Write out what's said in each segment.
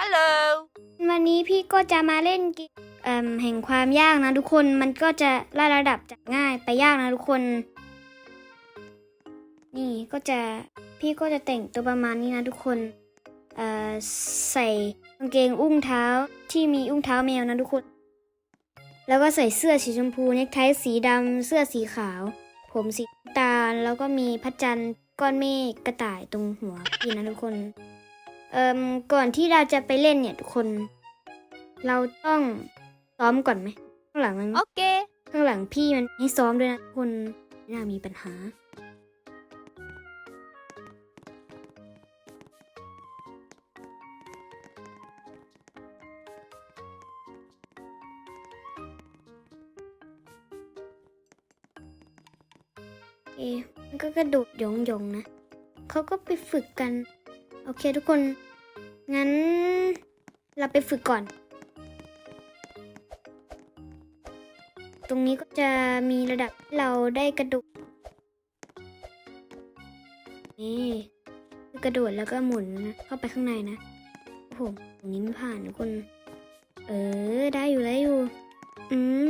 Hello. วันนี้พี่ก็จะมาเล่นเกมแห่งความยากนะทุกคน มันก็จะไล่ระดับจากง่ายไปยากนะทุกคน นี่ก็จะพี่ก็จะแต่งตัวประมาณนี้นะทุกคนใส่กางเกงอุ้งเท้าที่มีอุ้งเท้าแมวนะทุกคน แล้วก็ใส่เสื้อสีชมพูเนคไทสีดำเสื้อสีขาว ผมสีตาลแล้วก็มีพระจันทร์ก้อนเมฆกระต่ายตรงหัวพี่นะทุกคน เอ่มก่อนที่เราจะไปเล่นเนี่ยทุกคน เราต้องซ้อมก่อนไหมข้างหลังมัน Okay. ข้างหลังพี่มันให้ซ้อมด้วยนะทุกคนไม่น่ามีปัญหาเอ๊ะมันก็กระโดดหยองๆนะ เขาก็ไปฝึกกัน โอเคทุกคน งั้น เราไปฝึกก่อน ตรงนี้ก็จะมีระดับที่เราได้กระโดด นี่คือกระโดดแล้วก็หมุนเข้าไปข้างในนะ โอ้โห ตรงนี้ไม่ผ่านทุกคน เออ ได้อยู่ได้อยู่ อืม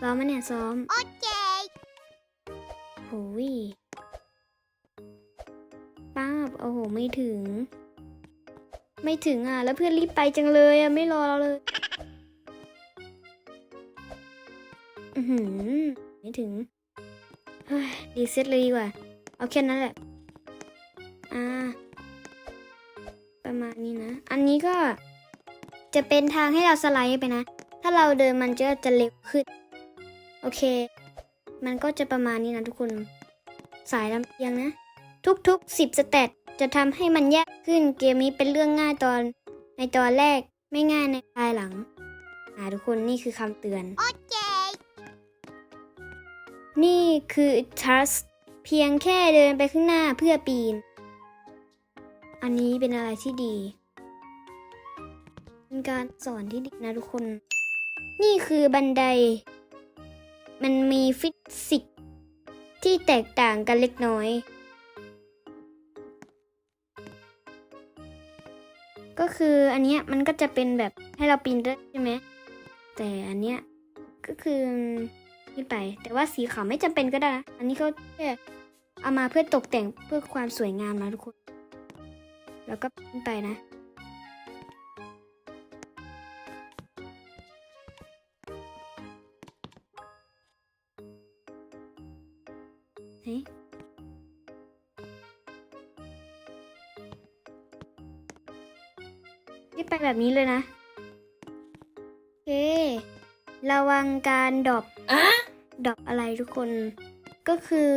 ซ้อมมันเนี่ยซ้อม Okay. โหยป้าบโอ้โห ไม่ถึง ไม่ถึงอะ แล้วเพื่อนรีบไปจังเลยอะ ไม่รอเราเลย อือหือ ไม่ถึง เฮ้ย รีเซ็ตเลยดีกว่า เอาแค่นั้นแหละ อ่า ประมาณนี้นะ อันนี้ก็จะเป็นทางให้เราสไลด์ไปนะ ถ้าเราเดินมันจะจะเร็วขึ้น โอเค มันก็จะประมาณนี้นะทุกคน สายลำเอียงนะ ทุกๆ10สเตต จะทำให้มันยากขึ้นเกมนี้เป็นเรื่องง่ายตอน ในตอนแรกไม่ง่ายในภายหลังอ่าทุกคนนี่คือคำเตือน Okay. นี่คือ trust เพียงแค่เดินไปข้างหน้าเพื่อปีน อันนี้เป็นอะไรที่ดี เป็นการสอนที่ดีนะทุกคน นี่คือบันได มันมีฟิสิกส์ที่แตกต่างกันเล็กน้อย ก็คืออันเนี้ยมันก็จะเป็นแบบให้เราปีนได้ใช่ไหมแต่อันเนี้ยก็คือขึ้นไป แต่ว่าสีขาวไม่จำเป็นก็ได้นะอันนี้เขาแค่เอามาเพื่อตกแต่งเพื่อความสวยงามนะทุกคน แล้วก็ขึ้นไปนะ แบบนี้เลยนะ โอเค ระวังการดรอป Huh? ดรอปอะไรทุกคน ก็คือ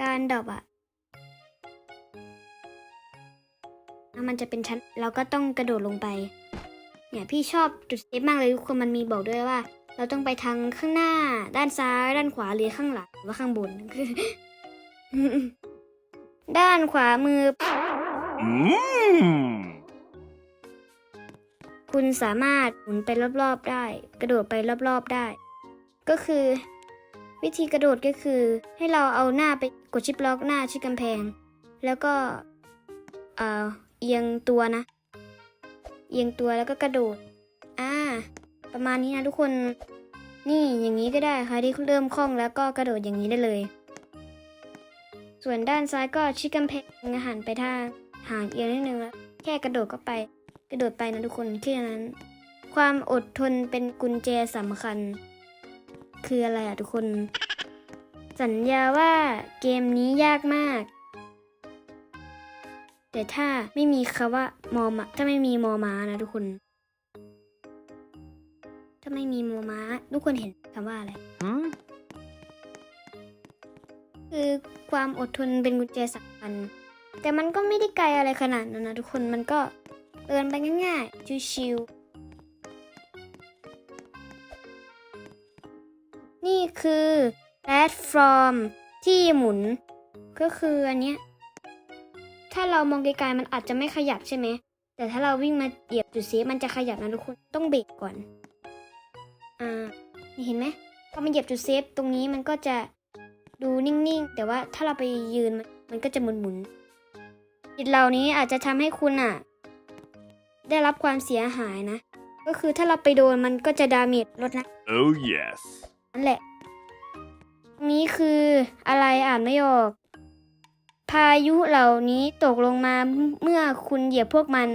การดรอปอะแล้วมันจะเป็นชั้น เราก็ต้องกระโดดลงไป เนี่ยพี่ชอบจุดเซฟมากเลยทุกคน มันมีบอกด้วยว่า เราต้องไปทางข้างหน้า ด้านซ้าย ด้านขวาหรือข้างหลังหรือว่าข้างบน ด้านขวามือ Mmm. คุณสามารถหมุนไปรอบๆได้ กระโดดไปรอบๆได้ ก็คือ วิธีกระโดดก็คือ ให้เราเอาหน้าไปกดชิปล็อกหน้าชิดกำแพง แล้วก็เอ่อเอียงตัวนะ เอียงตัวแล้วก็กระโดด อ่า ประมาณนี้นะทุกคน นี่อย่างนี้ก็ได้ค่ะที่เริ่มคล่องแล้วก็กระโดดอย่างนี้ได้เลย ส่วนด้านซ้ายก็ชิดกำแพงหันไปทางห่างเอียงนิดนึงแล้วแค่กระโดดก็ไป กระโดดไปนะทุกคนแค่นั้น ความอดทนเป็นกุญแจสำคัญ คืออะไรอะทุกคน สัญญาว่าเกมนี้ยากมาก แต่ถ้าไม่มีคำว่ามอมาถ้าไม่มีมอม้านะทุกคน ถ้าไม่มีมอม้าทุกคนเห็นคำว่าอะไร Huh? คือความอดทนเป็นกุญแจสำคัญ แต่มันก็ไม่ได้ไกลอะไรขนาดนั้นนะทุกคนมันก็ เดินไปง่ายๆ ชิวๆ นี่คือแพลตฟอร์มที่หมุน ก็คืออันเนี้ย ถ้าเรามองไกลๆมันอาจจะไม่ขยับใช่ไหม แต่ถ้าเราวิ่งมาเหยียบจุดเซฟมันจะขยับนะทุกคน ต้องเบรกก่อน อ่า นี่เห็นไหม พอมันเหยียบจุดเซฟตรงนี้มันก็จะดูนิ่งๆ แต่ว่าถ้าเราไปยืนมันก็จะหมุนๆจุดเหล่านี้อาจจะทำให้คุณอะ ได้รับความเสียหายนะ ก็คือถ้าเราไปโดนมันก็จะดาเมจลดนะ Oh, yes. นั่นแหละตรงนี้คืออะไรอ่านไม่ออก พายุเหล่านี้ตกลงมาเมื่อคุณเหยียบพวกมัน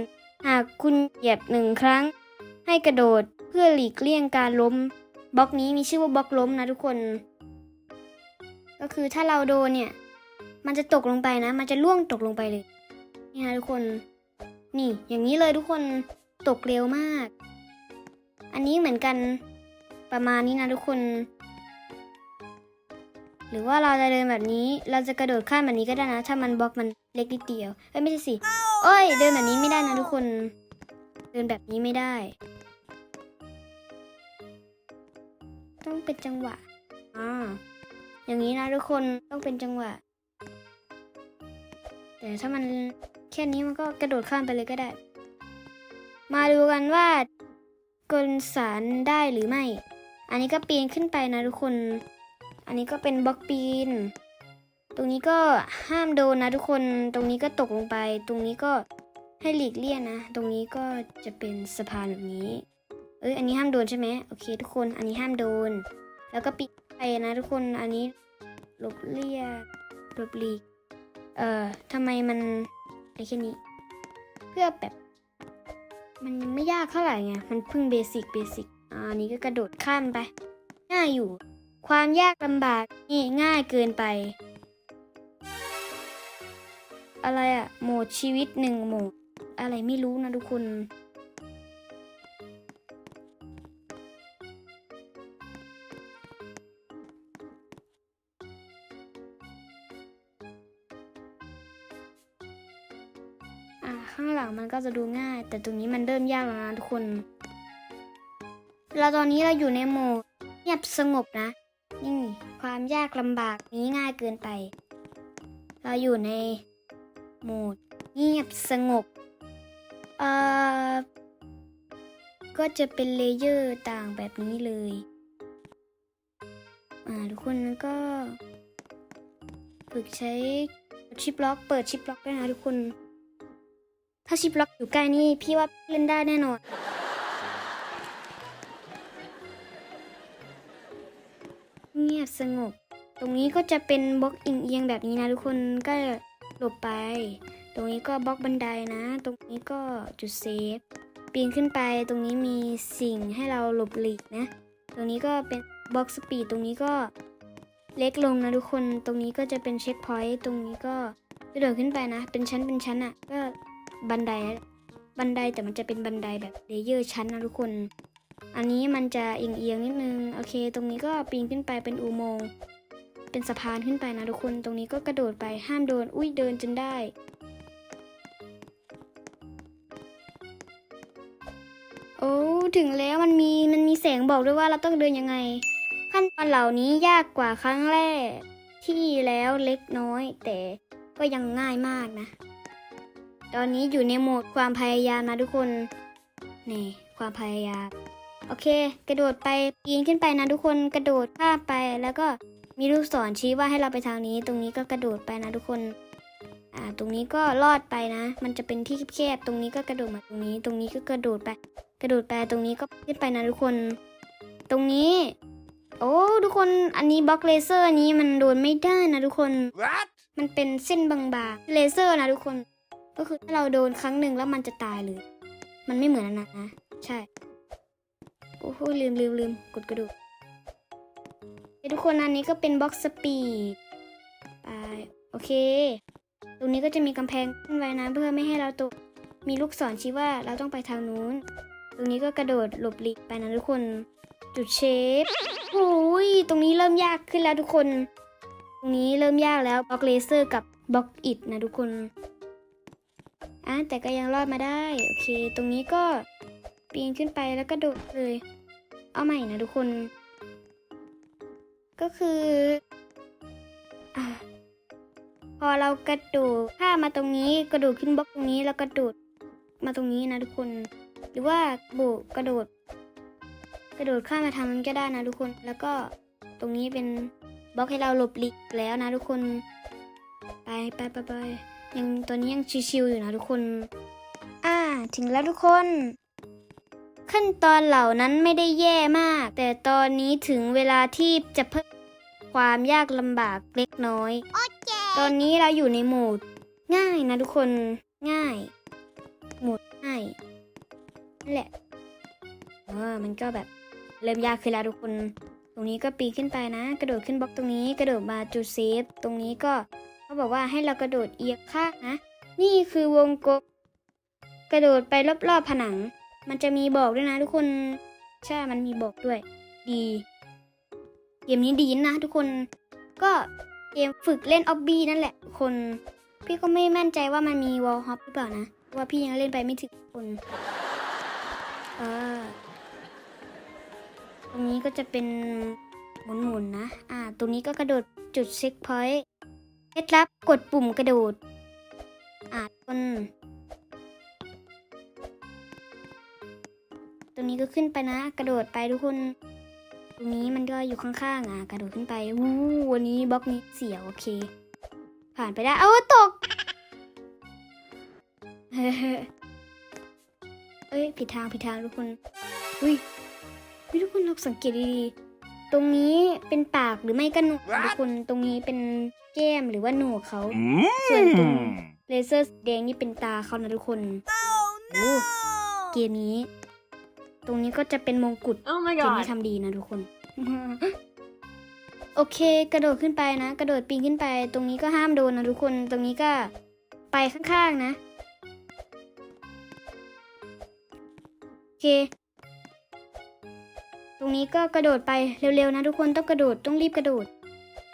หากคุณเหยียบหนึ่งครั้ง ให้กระโดดเพื่อหลีกเลี่ยงการล้ม บล็อกนี้มีชื่อว่าบล็อกล้มนะทุกคน ก็คือถ้าเราโดนเนี่ย มันจะตกลงไปนะ มันจะล่วงตกลงไปเลย นี่นะทุกคน นี่อย่างนี้เลยทุกคนตกเร็วมาก อันนี้เหมือนกันประมาณนี้นะทุกคน หรือว่าเราจะเดินแบบนี้ เราจะกระโดดข้ามแบบนี้ก็ได้นะ ถ้ามันบล็อกมันเล็กนิดเดียวเอ้ยไม่ใช่สิโอ้ย เดินแบบนี้ไม่ได้นะทุกคน เดินแบบนี้ไม่ได้ ต้องเป็นจังหวะอ่าอย่างนี้นะทุกคนต้องเป็นจังหวะ แต่ถ้ามัน ค่นี้มันก็กระโดดข้ามไปเลยก็ได้ มาดูกันว่ากลสารได้หรือไม่ อันนี้ก็ปีนขึ้นไปนะทุกคน อันนี้ก็เป็นบล็อกปีน ตรงนี้ก็ห้ามโดนนะทุกคน ตรงนี้ก็ตกลงไป ตรงนี้ก็ให้หลีกเลี่ยงนะ ตรงนี้ก็จะเป็นสะพานแบบนี้ เอ้ย อันนี้ห้ามโดนใช่ไหมโอเค ทุกคน อันนี้ห้ามโดน แล้วก็ปีนไปนะทุกคน อันนี้หลบเลี่ยงหลบหลีก เอ่อทำไมมัน ได้แค่นี้ เพื่อแบบ มันไม่ยากเท่าไหร่ไง มันเพิ่งเบสิกเบสิกอ่าอันนี้ก็กระโดดข้ามไป ง่ายอยู่ ความยากลำบากนี่ง่ายเกินไป อะไรอะโหมดชีวิตหนึ่งโหมด อะไรไม่รู้นะทุกคน ก็จะดูง่าย แต่ตรงนี้มันเริ่มยากแล้วนะทุกคน เราตอนนี้เราอยู่ในโหมดเงียบสงบนะ นี่ความยากลำบากนี้ง่ายเกินไป เราอยู่ในโหมดเงียบสงบ เอ่อ ก็จะเป็นเลเยอร์ต่างแบบนี้เลย อ่าทุกคนก็ ฝึกใช้ชิปล็อก เปิดชิปล็อกด้วยนะทุกคน ถ้าชิปล็อกอยู่ใกล้นี่พี่ว่าเล่นได้แน่นอน เงียบสงบ ตรงนี้ก็จะเป็นบล็อกอิงเอียงๆแบบนี้นะทุกคนก็หลบไป ตรงนี้ก็บล็อกบันไดนะ ตรงนี้ก็จุดเซฟปีนขึ้นไปตรงนี้มีสิ่งให้เราหลบหลีกนะ ตรงนี้ก็เป็นบล็อกสปีดตรงนี้ก็เล็กลงนะทุกคน ตรงนี้ก็จะเป็นเช็คพอยต์ตรงนี้ก็กระโดดขึ้นไปนะ เป็นชั้นเป็นชั้นอะ่ะ ก็ บันไดบันไดแต่มันจะเป็นบันไดแบบเลเยอร์ชั้นนะทุกคน อันนี้มันจะเอียงๆนิดนึงโอเค ตรงนี้ก็ปีนขึ้นไปเป็นอุโมงค์เป็นสะพานขึ้นไปนะทุกคนตรงนี้ก็กระโดดไปห้ามโดนอุ้ยเดินจนได้โอ้ถึงแล้วมันมีมันมีแสงบอกด้วยว่าเราต้องเดินยังไง ขั้นตอนเหล่านี้ยากกว่าครั้งแรกที่แล้วเล็กน้อย แต่ก็ยังง่ายมากนะ ตอนนี้อยู่ในโหมดความพยายามนะทุกคน นี่ ความพยายาม โอเค กระโดดไปปีนขึ้นไปนะทุกคน กระโดดข้ามไป แล้วก็มีลูกศรชี้ว่าให้เราไปทางนี้ ตรงนี้ก็กระโดดไปนะทุกคน อ่า ตรงนี้ก็ลอดไปนะ มันจะเป็นที่แคบๆ ตรงนี้ก็กระโดดมาตรงนี้ ตรงนี้ก็กระโดดไป กระโดดไป ตรงนี้ก็ขึ้นไปนะทุกคน ตรงนี้ โอ้ ทุกคน อันนี้บล็อกเลเซอร์อันนี้มันโดนไม่ได้นะทุกคน What? มันเป็นเส้นบางๆ เลเซอร์นะทุกคน ก็คือถ้าเราโดนครั้งหนึ่งแล้วมันจะตายเลย มันไม่เหมือนอันนั้นนะ ใช่ โอ้โหลืมลืมลืมกดกระดูกทุกคนอันนี้ก็เป็นบล็อกสปีดไปโอเค ตรงนี้ก็จะมีกำแพงขึ้นไว้นะเพื่อไม่ให้เราตก มีลูกศรชี้ว่าเราต้องไปทางนู้น ตรงนี้ก็กระโดดหลบหลีกไปนะทุกคน จุดเชฟโอ้ยตรงนี้เริ่มยากขึ้นแล้วทุกคน ตรงนี้เริ่มยากแล้วบล็อกเลเซอร์กับบล็อกอิดนะทุกคน อะแต่ก็ยังรอดมาได้ โอเค ตรงนี้ก็ปีนขึ้นไปแล้วก็โดดเลย เอาใหม่นะทุกคน ก็คืออพอเรากระโดดข้ามมาตรงนี้กระโดดขึ้นบล็อกตรงนี้แล้วกระโดดมาตรงนี้นะทุกคน หรือว่าโบกกระโดด กระโดดข้ามมาทางนั้นก็ได้นะทุกคน แล้วก็ตรงนี้เป็นบล็อกให้เราหลบหลีกแล้วนะทุกคน ไปไปไปไป ยังตอนนี้ยังชิวๆอยู่นะทุกคน อ่า ถึงแล้วทุกคน ขั้นตอนเหล่านั้นไม่ได้แย่มาก แต่ตอนนี้ถึงเวลาที่จะเพิ่มความยากลำบากเล็กน้อยตอนนี้เราอยู่ในโหมด ง่ายนะทุกคนง่าย โหมดง่ายนั่นแหละเออมันก็แบบเริ่มยากขึ้นแล้วทุกคน ตรงนี้ก็ปีนขึ้นไปนะ กระโดดขึ้นบล็อกตรงนี้ กระโดดมาจุดเซฟ ตรงนี้ก็ เขาบอกว่าให้เรากระโดดเอียงข้างนะ นี่คือวงกลมกระโดดไปรอบๆผนัง มันจะมีบอกด้วยนะทุกคน ใช่ มันมีบอกด้วย ดี เกมนี้ดีนะทุกคน ก็เกมฝึกเล่นออบบี้นั่นแหละคน พี่ก็ไม่มั่นใจว่ามันมีวอลฮอปหรือเปล่านะเพราะว่าพี่ยังเล่นไปไม่ถึงคน เออ ตรงนี้ก็จะเป็นหมุนๆนะอ่า ตรงนี้ก็กระโดดจุดเช็คพอยต์ เคล็ดลับกดปุ่มกระโดดอ่าคนตรงนี้ก็ขึ้นไปนะ กระโดดไปทุกคน ตรงนี้มันก็อยู่ข้างๆอะ กระโดดขึ้นไปวู้วันนี้บล็อกนี้เสียวโอเค ผ่านไปได้ เอาตก เอ้ยผิดทางผิดทางทุกคน อุ้ยทุกคนเราสังเกตดีๆ ตรงนี้เป็นปากหรือไม่ก็หนวกนะทุกคนตรงนี้เป็นแก้มหรือว่าหนวกเขา Mmm. เลเซอร์สีแดงนี่เป็นตาเขานะทุกคนโอ้เกมนี้ ตรงนี้ก็จะเป็นมงกุฎ Oh my เกมนี้ god. ทำดีนะทุกคน โอเค กระโดดขึ้นไปนะ กระโดดปีนขึ้นไป ตรงนี้ก็ห้ามโดนนะทุกคน ตรงนี้ก็ไปข้างๆนะ โอเคต รงนี้ก็กระโดดไปเร็วๆนะทุกคนต้องกระโดดต้องรีบกระโดด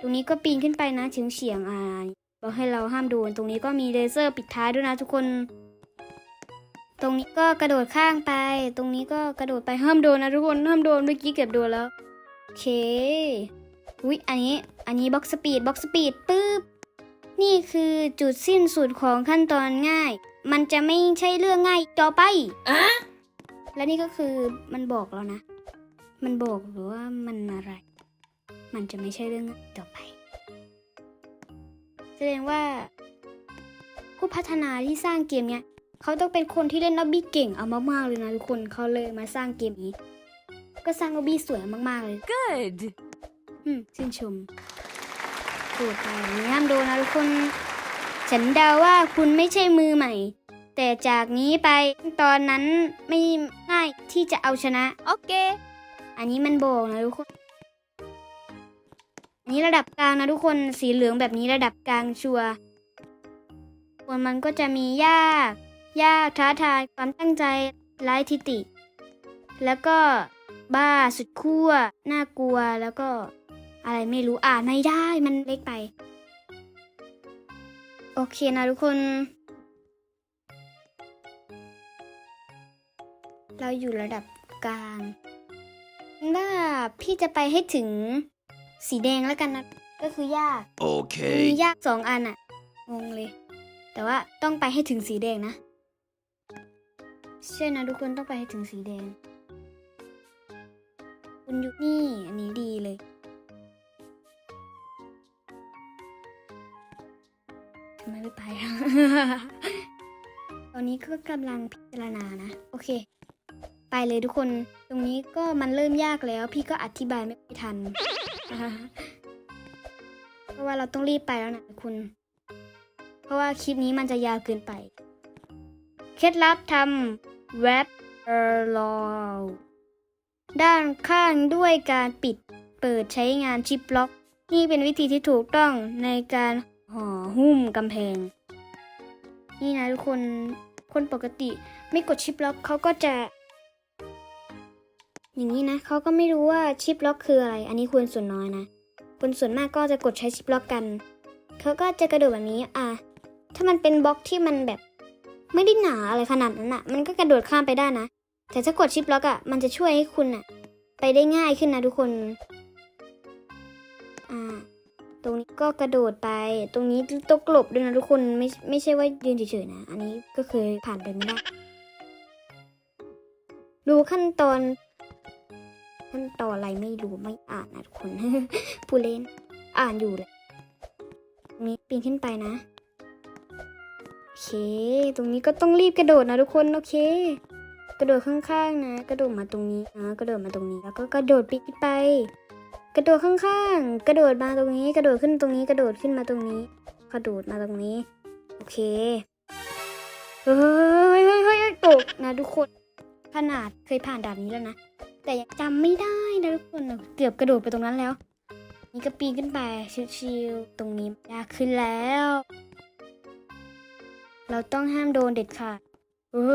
ตรงนี้ก็ปีนขึ้นไปนะเฉียงเฉียงๆอ่าบอกให้เราห้ามโดนตรงนี้ก็มีเลเซอร์ปิดท้ายด้วยนะทุกคน ตรงนี้ก็กระโดดข้างไป ตรงนี้ก็กระโดดไปห้ามโดนนะทุกคนห้ามโดนเมื่อกี้เกือบโดนแล้วโอเคอุ๊ยอันนี้อันนี้บล็อกสปีดบล็อกสปีดปึ๊บนี่คือจุดสิ้นสุดของขั้นตอนง่าย มันจะไม่ใช่เรื่องง่ายต่อไปอะและนี่ก็คือมันบอกแล้วนะ มันบอกหรือว่ามันอะไร มันจะไม่ใช่เรื่องง่ายต่อไป แสดงว่า ผู้พัฒนาที่สร้างเกมเนี้ยเขาต้องเป็นคนที่เล่นล็อบบี้เก่งเอามากๆเลยนะทุกคนเขาเลยมาสร้างเกมนี้ ก็สร้างล็อบบี้สวยมากๆเลย Good. อืมชื่นชมโกรธไปนี่ห้ามโดนนะทุกคน ฉันเดาว่าคุณไม่ใช่มือใหม่ แต่จากนี้ไปตอนนั้นไม่ง่ายที่จะเอาชนะ Okay. อั อันนี้มันโบกนะทุกคน อันนี้ระดับกลางนะทุกคน สีเหลืองแบบนี้ระดับกลางชัวร์ส่วนมันก็จะมียากยากท้าทายความตั้งใจไร้ทิฏฐิแล้วก็บ้าสุดขั้วน่ากลัวแล้วก็อะไรไม่รู้อ่านไม่ได้มันเล็กไป โอเคนะทุกคน เราอยู่ระดับกลาง ว่าพี่จะไปให้ถึงสีแดงแล้วกันนะ ก็คือยากมี Okay. ยากสองอันอะงงเลย แต่ว่าต้องไปให้ถึงสีแดงนะ เชื่อนะทุกคนต้องไปให้ถึงสีแดงคุณอยู่นี่อันนี้ดีเลย ทำไมไม่ไปอะตอนนี้ก็กำลังพิจารณานะ โอเค ไปเลยทุกคน ตรงนี้ก็มันเริ่มยากแล้ว พี่ก็อธิบายไม่ทัน เพราะว่าเราต้องรีบไปแล้วนะคุณ เพราะว่าคลิปนี้มันจะยาวเกินไป เคล็ดลับทำเว็บเออร์ลด้านข้างด้วยการปิดเปิดใช้งานชิปล็อก นี่เป็นวิธีที่ถูกต้องในการห่อหุ้มกำแพง นี่นะทุกคนคนปกติไม่กดชิปล็อกเขาก็จะ อย่างนี้นะเขาก็ไม่รู้ว่าชิปล็อกคืออะไร อันนี้ควรส่วนน้อยนะคนส่วนมากก็จะกดใช้ชิปล็อกกันเขาก็จะกระโดดแบบนี้อะถ้ามันเป็นบล็อกที่มันแบบ ไม่ได้หนาอะไรขนาดนั้นอะมันก็กระโดดข้ามไปได้นะแต่ถ้ากดชิปล็อกอะมันจะช่วยให้คุณอะไปได้ง่ายขึ้นนะทุกคนอ่าตรงนี้ก็กระโดดไป ตรงนี้ต้องกลบด้วยนะทุกคนไม่ไม่ใช่ว่ายืนเฉยๆนะ อันนี้ก็เคยผ่านไปไม่ได้ดูขั้นตอน ขั้นตอนอะไรไม่รู้ไม่อ่านนะทุกคนผู้เล่นอ่านอยู่แหละตรงนี้ปีนขึ้นไปนะโอเค ตรงนี้ก็ต้องรีบกระโดดนะทุกคนโอเค กระโดดข้างๆนะ กระโดดมาตรงนี้นะกระโดดมาตรงนี้แล้วก็กระโดดปีกไป กระโดดข้างๆ กระโดดมาตรงนี้ กระโดดขึ้นตรงนี้ กระโดดขึ้นมาตรงนี้ กระโดดมาตรงนี้ โอเคเฮ้ยเฮ้ยเฮ้ยตกนะทุกคนขนาดเคยผ่านด่านนี้แล้วนะ แต่ยังจำไม่ได้นะทุกคนเกือบกระโดดไปตรงนั้นแล้ว นี่ก็ปีนขึ้นไปชิวๆตรงนี้ยากขึ้นแล้ว เราต้องห้ามโดนเด็ดขาดเฮ้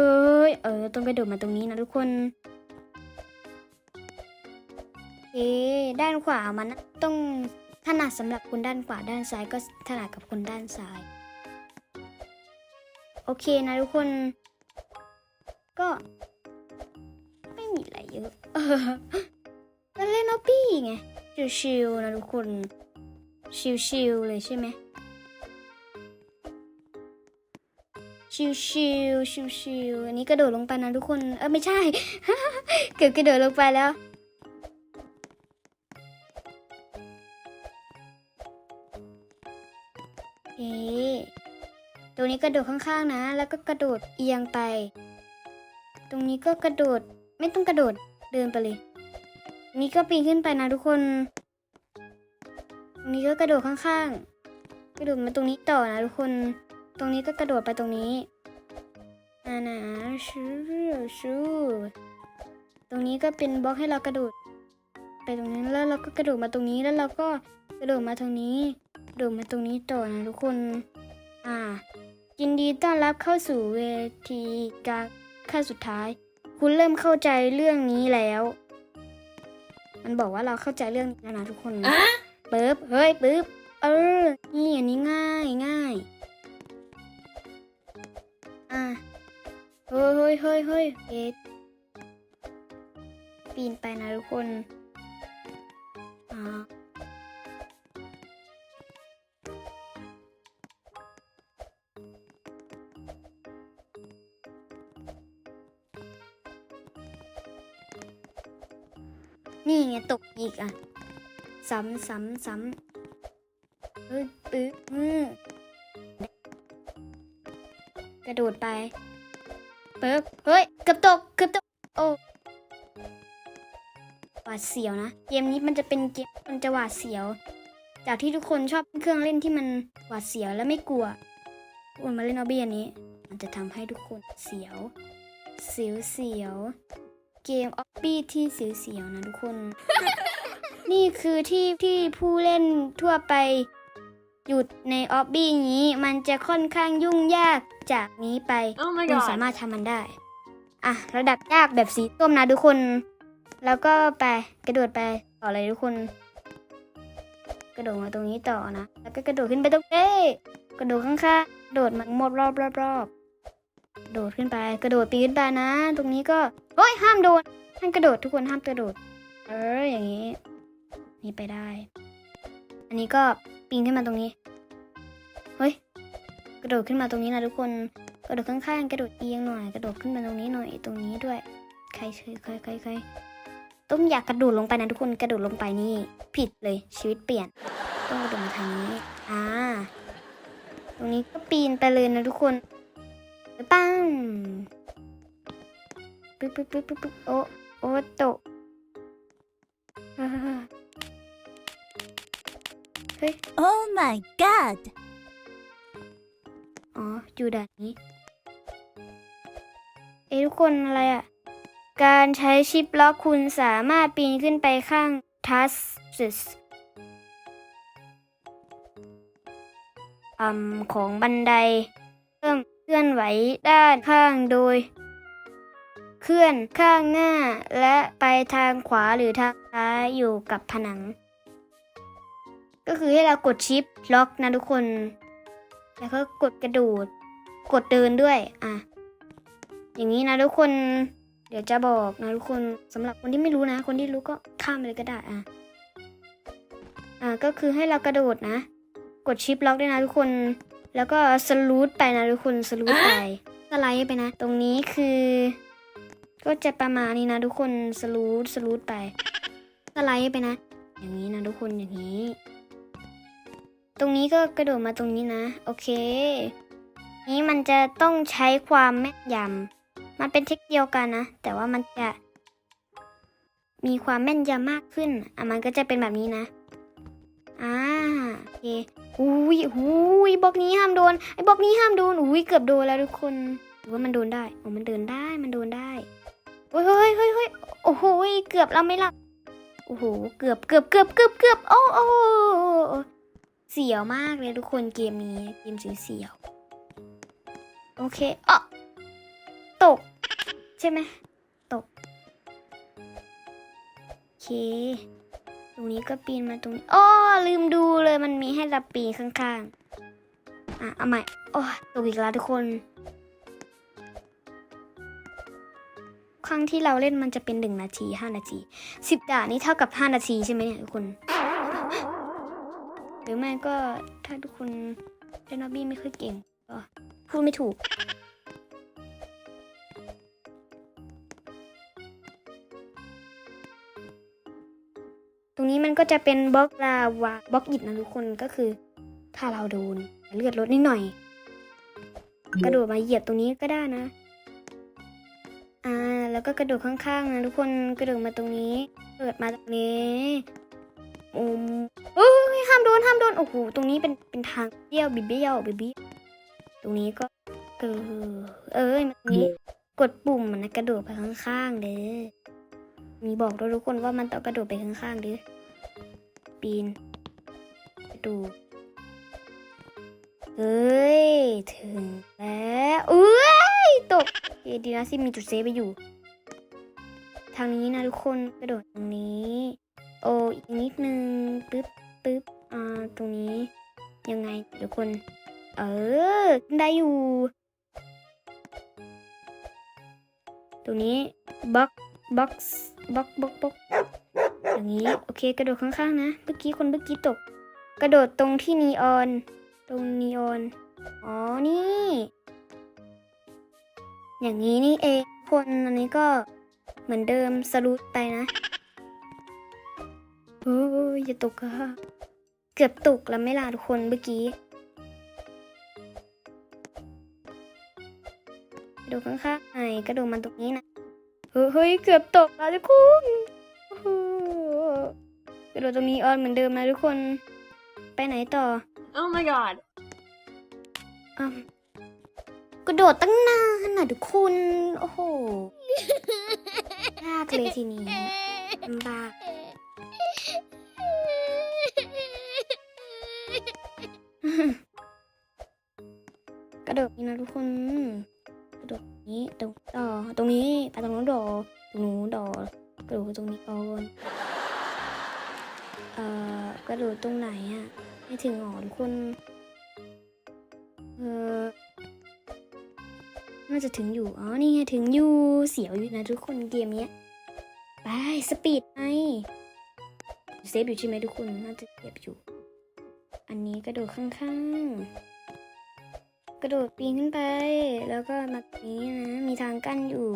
ยเออต้องกระโดดมาตรงนี้นะทุกคนเอ๊ด้านขวามันต้องถนัดสำหรับคนด้านขวาด้านซ้ายก็ถนัดกับคนด้านซ้าย โอเคนะทุกคน ก็ มีอะไรเล่นออบบี้ไง ชิวๆนะทุกคน ชิวๆเลยใช่ไหม ชิวๆชิวๆอันนี้กระโดดลงไปนะทุกคน เออไม่ใช่ เกือบกระโดดลงไปแล้วเอ๊ตรงนี้กระโดดข้างๆนะ แล้วก็กระโดดเอียงไป ตรงนี้ก็กระโดด ไม่ต้องกระโดดเดินไปเลย นี่ก็ปีนขึ้นไปนะทุกคนตรงนี้ก็กระโดดข้างๆ กระโดดมาตรงนี้ต่อนะทุกคน ตรงนี้ก็กระโดดไปตรงนี้นานาชูชูตรงนี้ก็เป็นบล็อกให้เรากระโดด ไปตรงนี้แล้วเราก็กระโดดมาตรงนี้แล้วเราก็กระโดดมาตรงนี้กระโดดมาตรงนี้ต่อนะทุกคน อ่ายินดีต้อนรับเข้าสู่เวทีการขั้นสุดท้าย คุณเริ่มเข้าใจเรื่องนี้แล้ว มันบอกว่าเราเข้าใจเรื่องนี้แล้วนะทุกคนปึ๊บเฮ้ยปึ๊บเออ นี่อันนี้ง่ายง่าย อะเฮ้ยเฮ้ยเฮ้ยเฮ้ยเอ็ดปีนไปนะทุกคน อ่า นี่ไงตกอีกอะ ซ้ำซ้ำซ้ำเฮ้ยปึ๊บอืมกระโดดไปปึ๊บเฮ้ย เกือบตก เกือบตก โอ้หวาดเสียวนะ เกมนี้มันจะเป็นเกมมันจะหวาดเสียว จากที่ทุกคนชอบเครื่องเล่นที่มันหวาดเสียวและไม่กลัวทุกคนมาเล่นออบบี้อันนี้ มันจะทำให้ทุกคนเสียว เสียวเสียว เกมออบบี้ที่เสียวเสียวๆนะทุกคน นี่คือที่ที่ผู้เล่นทั่วไปหยุดในออบบี้นี้มันจะค่อนข้างยุ่งยากจากนี้ไป Oh my คุณ god. สามารถทำมันได้ อะ ระดับยากแบบสีส้มนะทุกคน แล้วก็ไปกระโดดไปต่อเลยทุกคน กระโดดมาตรงนี้ต่อนะ แล้วก็กระโดดขึ้นไปตรงนี้กระโดดข้างๆกระโดดมาหมดรอบรอบรอบกระ โดดขึ้นไปกระโดดปีนขึ้นไปนะ ตรงนี้ก็เฮ้ยห้ามโดนห้ามกระโดดทุกคนห้ามกระโดด เอออย่างนี้ นี่ไปได้ อันนี้ก็ปีนขึ้นมาตรงนี้เฮ้ยกระโดดขึ้นมาตรงนี้นะทุกคนกระโดดข้างๆกระโดดเอียงหน่อย กระโดดขึ้นมาตรงนี้หน่อยตรงนี้ด้วย ใครเคยใครใครใครต้องอยากกระโดดลงไปนะทุกคนกระโดดลงไปนี่ ผิดเลยชีวิตเปลี่ยน ต้องกระโดดมาทางนี้อ่าตรงนี้ก็ปีนไปเลยนะทุกคน ปั้งปึ๊บปึ๊บปึ๊บปึ๊บปึ๊บโอ้โอ้ตกอ่าเฮ้ย Oh my god! อ๋อ อยู่ด่านนี้ เอ้ยทุกคนอะไรอะ่ะ การใช้ชิปล็อกคุณสามารถปีนขึ้นไปข้างทัสซิสอืมของบันไดเพิ่ม เคลื่อนไหวด้านข้างโดย เคลื่อนข้างหน้าและไปทางขวาหรือทางซ้ายอยู่กับผนัง ก็คือให้เรากดชิปล็อกนะทุกคน แล้วก็กดกระโดด กดเดินด้วยอะอย่างนี้นะทุกคน เดี๋ยวจะบอกนะทุกคนสำหรับคนที่ไม่รู้นะ คนที่รู้ก็ข้ามไปเลยก็ได้อะอะก็คือให้เรากระโดดนะ กดชิปล็อกด้วยนะทุกคน แล้วก็สลูดไปนะทุกคนสลูดไปสไลด์ไปนะ ตรงนี้คือ ก็จะประมาณนี้นะทุกคนสลูดสลูดไปสไลด์ไปนะ อย่างนี้นะทุกคนอย่างนี้ ตรงนี้ก็กระโดดมาตรงนี้นะ โอเค นี้มันจะต้องใช้ความแม่นยำมันเป็นเทคนิคเดียวกันนะ แต่ว่ามันจะมีความแม่นยำมากขึ้นอะมันก็จะเป็นแบบนี้นะอ่า โอเคอุ้ยอุ้ยบล็อกนี้ห้ามโดน ไอ้บล็อกนี้ห้ามโดน อุ้ยเกือบโดนแล้วทุกคนหรือว่ามันโดนได้โอ้มันเดินได้ มันโดนได้เฮ้ยเฮ้ยเฮ้ยเฮ้ยโอ้โห เกือบแล้วไหม่ล่ะโอ้โห เกือบเกือบเกือบเกือบเกือบโอ้โอ้เสียวมากเลยทุกคนเกมนี้เกมสีเสียว โอเคอ๋อตก ใช่ไหมตก โอเค ตรงนี้ก็ปีนมาตรงนี้อ้อลืมดูเลยมันมีให้เราปีนข้างๆ อะ เอาใหม่ โอ้ตกอีกแล้วทุกคน ครั้งที่เราเล่นมันจะเป็นหนึ่งนาทีห้านาทีสิบด่านนี้เท่ากับห้านาทีใช่ไหมเนี่ยทุกคน หรือไม่ก็ถ้าทุกคนเล่นนอบบี้ไม่ค่อยเก่งก็พูดไม่ถูก นี้มันก็จะเป็นบล็อกลาวาบล็อกอิฐนะทุกคนก็คือ ถ้าเราโดนเลือดลดนิดหน่อย กระโดดมาเหยียบตรงนี้ก็ได้นะ อ่า แล้วก็กระโดดข้างๆนะทุกคนกระโดดมาตรงนี้เปิดมาตรงนี้อืมเอ้ยห้ามโดนห้ามโดนโอ้โหตรงนี้เป็นเป็นทางเบี้ยวบิเบี้ยวบิบี้ตรงนี้ก็เออเอ้ยมาตรงนี้กดปุ่มมันนะกระโดดไปข้างๆเด้อมีบอกด้วยทุกคนว่ามันต้องกระโดดไปข้างๆเด้อ ปีนดดเอ้ย ถึงแล้วเอ้ย ตกโอเคดีนะที่มีจุดเซฟไปอยู่ ทางนี้นะทุกคนกระโดดตรงนี้ โอ้อีกนิดนึง ปึ๊บปึ๊บอ่า ตรงนี้ ยังไงทุกคน เออ ได้อยู่ ตรงนี้บ็อกบ็อกบ็อกบ็อกบ็อก อย่างนี้ โอเค กระโดดข้างๆนะ เมื่อกี้คนเมื่อกี้ตก กระโดดตรงที่นีออน ตรงนีออน อ๋อ นี่ อย่างนี้นี่เอง คนอันนี้ก็เหมือนเดิมสรุปไปนะ โอ้ยอย่าตกอะเกือบตกแล้วไม่ล่ะทุกคนเมื่อกี้กระโดดข้างๆไหนกระโดดมาตรงนี้นะเฮ้ยเฮ้ย เกือบตกแล้วทุกคน ระโดดตรงนี้ออนเหมือนเดิมนะทุกคนไปไหนต่อ Oh my god. อืมกระโดดตั้งนานน่ะทุกคน โอ้โหยากเลยทีนี้ลำบากกระโดดนี่นะทุกคนกระโดดนี้ตรงต่อตรงนี้ไปตรงนู้นดอตรงนู้นดอกระโดดตรงนี้ก่อนเอ่อกระ โดดตรงไหนอะไม่ถึงหรอทุกคนเออน่าจะถึงอยู่ อ๋อ นี่ไงถึงอยู่ เสียวอยู่นะทุกคนเกมเนี้ย ไปสปีดไงเซฟอยู่ใช่ไหมทุกคน น่าจะเก็บอยู่ อันนี้กระโดดข้างๆ กระโดดปีนขึ้นไป แล้วก็มาตรงนี้นะ มีทางกั้นอยู่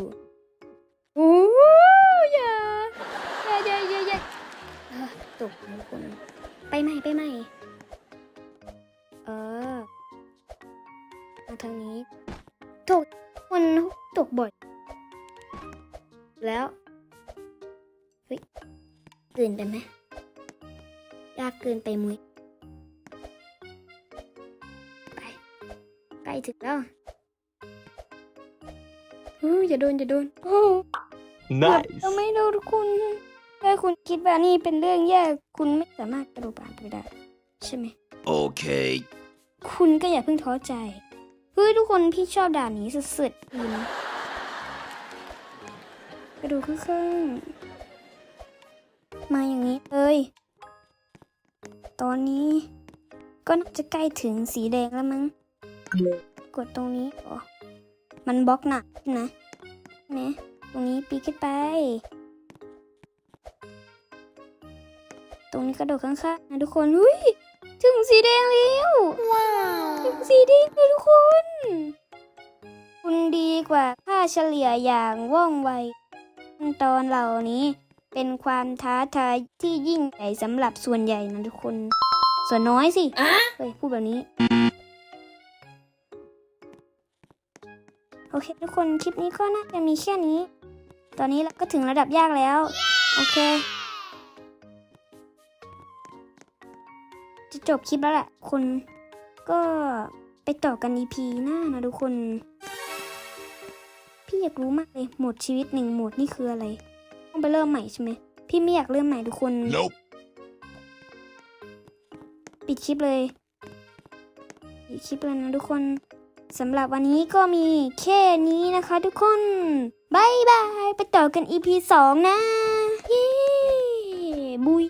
โอ้ย่าอย่าอย่าอย่าอย่าตกทุกคน ไปใหม่ไปใหม่ เออ มาทางนี้ตกคนตกบ่อย แล้วเฮ้ยเกินไปไหมยากเกินไปมุ้ยไปใกล้ถึงแล้วเฮ้ยอย่าโดนอย่าโดนโอ้เกือบ Nice. จะไม่โดนคุณ ถ้าคุณคิดว่านี่เป็นเรื่องแย่คุณไม่สามารถกระโดดผ่านไปได้ ใช่ไหม Okay. คุณก็อย่าเพิ่งท้อใจเฮ้ยทุกคนพี่ชอบด่านนี้สุดๆคุณกระดูกข้างๆมาอย่างนี้เลยตอนนี้ก็น่าจะใกล้ถึงสีแดงแล้วมั้ง กดตรงนี้อ๋อมันบล็อกหนักนะนะ ตรงนี้ปีนขึ้นไป ตรงนี้กระโดดข้างๆนะทุกคนหุ้ยถึงสีแดงแล้วว้าวถึงสีแดงเลยทุกคน คุณดีกว่าค่าเฉลี่ยอย่างว่องไวขั้นตอนเหล่านี้เป็นความท้าทายที่ยิ่งใหญ่สำหรับส่วนใหญ่นะทุกคน ส่วนน้อยสิเฮ้ยพูดแบบนี้ โอเคทุกคนคลิปนี้ก็น่าจะมีแค่นี้ ตอนนี้เราก็ถึงระดับยากแล้ว โอเค จะจบคลิปแล้วแหละคุณก็ไปต่อกัน EP หน้านะทุกคน พี่อยากรู้มากเลยโหมดชีวิตหนึ่งโหมดนี่คืออะไร ต้องไปเริ่มใหม่ใช่ไหมพี่ไม่อยากเริ่มใหม่ทุกคน Nope. ปิดคลิปเลยปิดคลิปเลยนะทุกคนสำหรับวันนี้ก็มีแค่นี้นะคะทุกคนบายบาย ไปต่อกัน EP 2 นะ เย้บุย